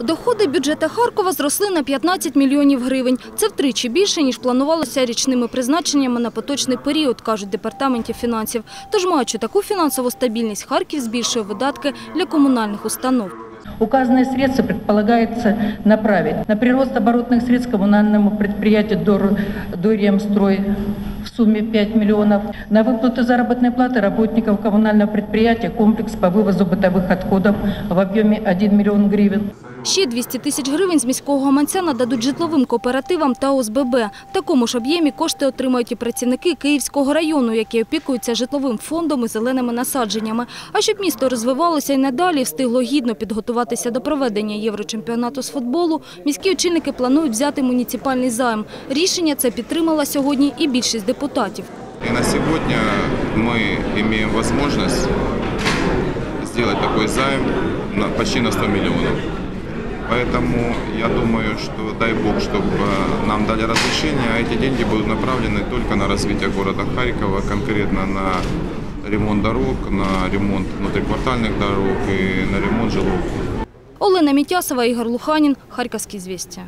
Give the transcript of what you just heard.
Доходи бюджету Харкова зросли на 15 мільйонів гривень. Це втричі більше, ніж планувалося річними призначеннями на поточний період, кажуть департаменті фінансів. Тож, маючи таку фінансову стабільність, Харків збільшує видатки для комунальних установ. Указанные средства предполагается направить на прирост оборотных средств коммунальному предприятию «Дор- «Дорьемстрой» в сумме 5 миллионов, на выплату заработной платы работников коммунального предприятия «Комплекс по вывозу бытовых отходов» в объеме 1 миллион гривен. Ще 200 тисяч гривень з міського гаманця нададуть житловим кооперативам та ОСББ. В такому ж об'ємі кошти отримають і працівники Київського району, які опікуються житловим фондом і зеленими насадженнями. А щоб місто розвивалося і надалі встигло гідно підготуватися до проведення Єврочемпіонату з футболу, міські очільники планують взяти муніципальний займ. Рішення це підтримала сьогодні і більшість депутатів. И на сегодня мы имеем возможность сделать такой займ почти на 100 миллионов. Поэтому я думаю, что дай бог, чтобы нам дали разрешение, а эти деньги будут направлены только на развитие города Харькова, конкретно на ремонт дорог, на ремонт внутриквартальных дорог и на ремонт жилого фонда. Олена Мітясова, Ігор Луханін, Харківські звістя.